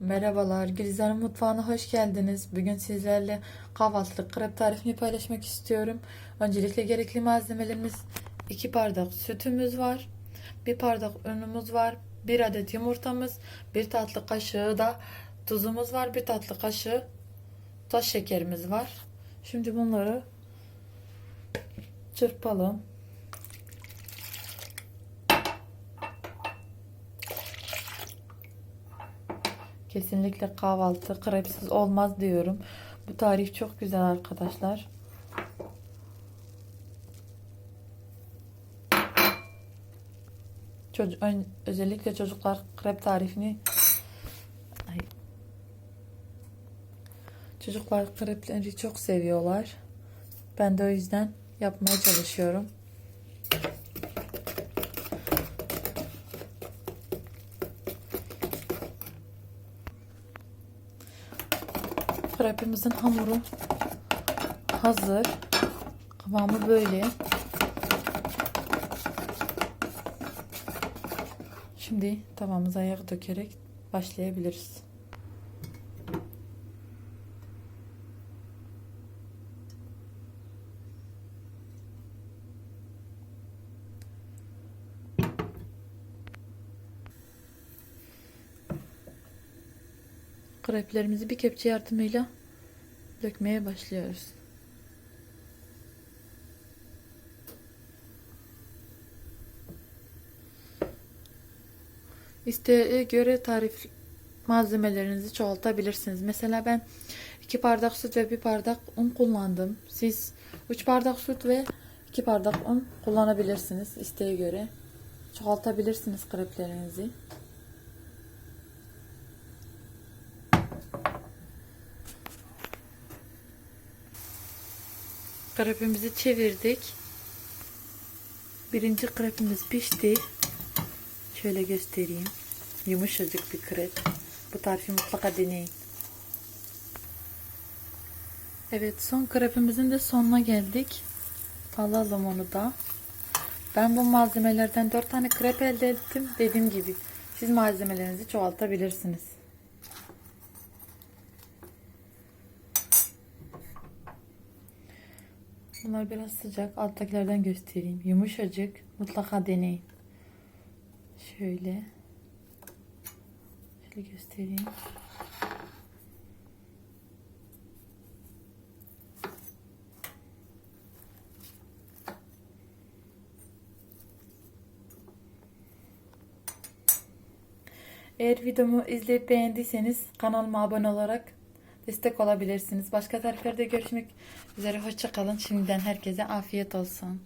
Merhabalar, Gülizar'ın mutfağına hoş geldiniz. Bugün sizlerle kahvaltılık krep tarifini paylaşmak istiyorum. Öncelikle gerekli malzemelerimiz 2 bardak sütümüz var. 1 bardak unumuz var. 1 adet yumurtamız, 1 tatlı kaşığı da tuzumuz var. 1 tatlı kaşığı toz şekerimiz var. Şimdi bunları çırpalım. Kesinlikle kahvaltı krepsiz olmaz diyorum. Bu tarif çok güzel arkadaşlar. Çocuk, özellikle çocuklar krep tarifini Ay. Çocuklar krepleri çok seviyorlar. Ben de o yüzden yapmaya çalışıyorum. Krepimizin hamuru hazır. Kıvamı böyle. Şimdi tavamıza yağ dökerek başlayabiliriz. Kreplerimizi bir kepçe yardımıyla dökmeye başlıyoruz. İsteğe göre tarif malzemelerinizi çoğaltabilirsiniz. Mesela ben 2 bardak süt ve 1 bardak un kullandım. Siz 3 bardak süt ve 2 bardak un kullanabilirsiniz isteğe göre. Çoğaltabilirsiniz kreplerinizi. Krepimizi çevirdik. Birinci krepimiz pişti. Şöyle göstereyim. Yumuşacık bir krep. Bu tarifi mutlaka deneyin. Evet son krepimizin de sonuna geldik. Alalım onu da. Ben bu malzemelerden 4 tane krep elde ettim. Dediğim gibi siz malzemelerinizi çoğaltabilirsiniz. Bunlar biraz sıcak. Alttakilerden göstereyim. Yumuşacık. Mutlaka deneyin. Şöyle. Şöyle göstereyim. Eğer videomu izleyip beğendiyseniz kanalıma abone olarak destek olabilirsiniz. Başka tariflerde görüşmek üzere. Hoşçakalın. Şimdiden herkese afiyet olsun.